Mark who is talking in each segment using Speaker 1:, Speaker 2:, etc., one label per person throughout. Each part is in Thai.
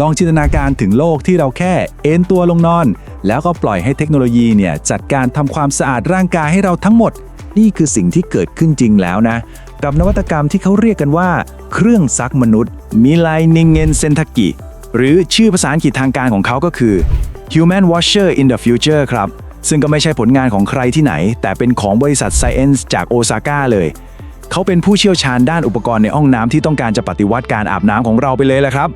Speaker 1: ลองจินตนาการถึงโลกที่เราแค่เอนตัวลงนอน แล้วก็ปล่อยให้เทคโนโลยีเนี่ยจัดการทำความสะอาดร่างกายให้เราทั้งหมด นี่คือสิ่งที่เกิดขึ้นจริงแล้วนะ กับนวัตกรรมที่เขาเรียกกันว่า เครื่องซักมนุษย์มิไลนิงเงนเซนทากิหรือชื่อภาษาอังกฤษทางการของเขาก็คือ Human Washer in the Future ครับ ซึ่งก็ไม่ใช่ผลงานของใครที่ไหน แต่เป็นของบริษัท Science จากโอซาก้าเลย เขาเป็นผู้เชี่ยวชาญด้านอุปกรณ์ในห้องน้ำที่ต้องการจะปฏิวัติการอาบน้ำของเราไปเลยแหละครับ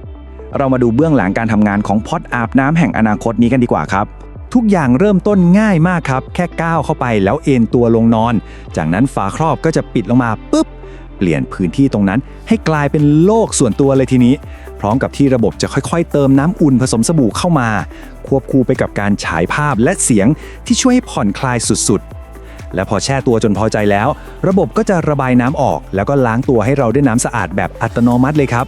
Speaker 1: เรามาดูเบื้องหลังการทำงานของพอตอาบน้ำแห่งอนาคตนี้กันดีกว่าครับ ทุกอย่างเริ่มต้นง่ายมากครับ แค่ก้าวเข้าไปแล้วเอนตัวลงนอน จากนั้นฝาครอบก็จะปิดลงมาปุ๊บเปลี่ยนพื้นที่ตรงนั้นให้กลายเป็นโลกส่วนตัวเลยทีนี้ พร้อมกับที่ระบบจะค่อยๆ เติมน้ำอุ่นผสมสบู่เข้ามา ควบคู่ไปกับการฉายภาพและเสียงที่ช่วยให้ผ่อนคลายสุดๆ และพอแช่ตัวจนพอใจแล้ว ระบบก็จะระบายน้ำออก แล้วก็ล้างตัวให้เราด้วยน้ำสะอาดแบบอัตโนมัติเลยครับ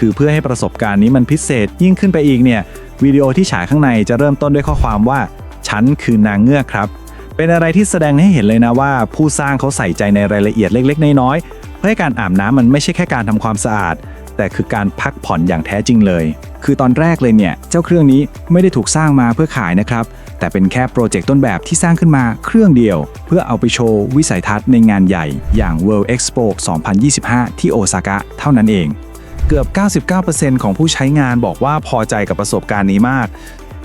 Speaker 1: คือเพื่อให้ประสบการณ์นี้มันพิเศษยิ่งขึ้นไปอีกเนี่ยวิดีโอที่ฉายข้างในจะเริ่มต้นด้วยข้อความว่า ฉันคือนางเงือกครับ เป็นอะไรที่แสดงให้เห็นเลยนะว่า ผู้สร้างเขาใส่ใจในรายละเอียดเล็ก ๆ น้อยๆเพื่อให้การอาบน้ำมันไม่ใช่แค่การทำความสะอาด แต่คือการพักผ่อนอย่างแท้จริงเลย คือตอนแรกเลยเนี่ยเจ้าเครื่องนี้ไม่ได้ถูกสร้างมาเพื่อขายนะครับแต่เป็นแค่โปรเจกต์ต้นแบบที่สร้างขึ้นมาเครื่องเดียว เพื่อเอาไปโชว์วิสัยทัศน์ในงานใหญ่ อย่าง World Expo 2025 ที่โอซาก้าเท่านั้นเอง เกือบ 99%ของผู้ใช้งานบอกว่าพอใจกับประสบการณ์นี้มาก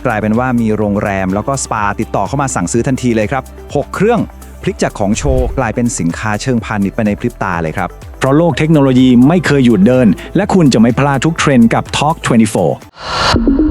Speaker 1: กลายเป็นว่ามีโรงแรมแล้วก็สปาติดต่อเข้ามาสั่งซื้อทันทีเลยครับ 6 เครื่องพลิกจากของโชว์กลายเป็นสินค้าเชิงพาณิชย์ไปในพริบตาเลยครับ เพราะโลกเทคโนโลยีไม่เคยหยุดเดิน และคุณจะไม่พลาดทุกเทรนด์กับ Talk 24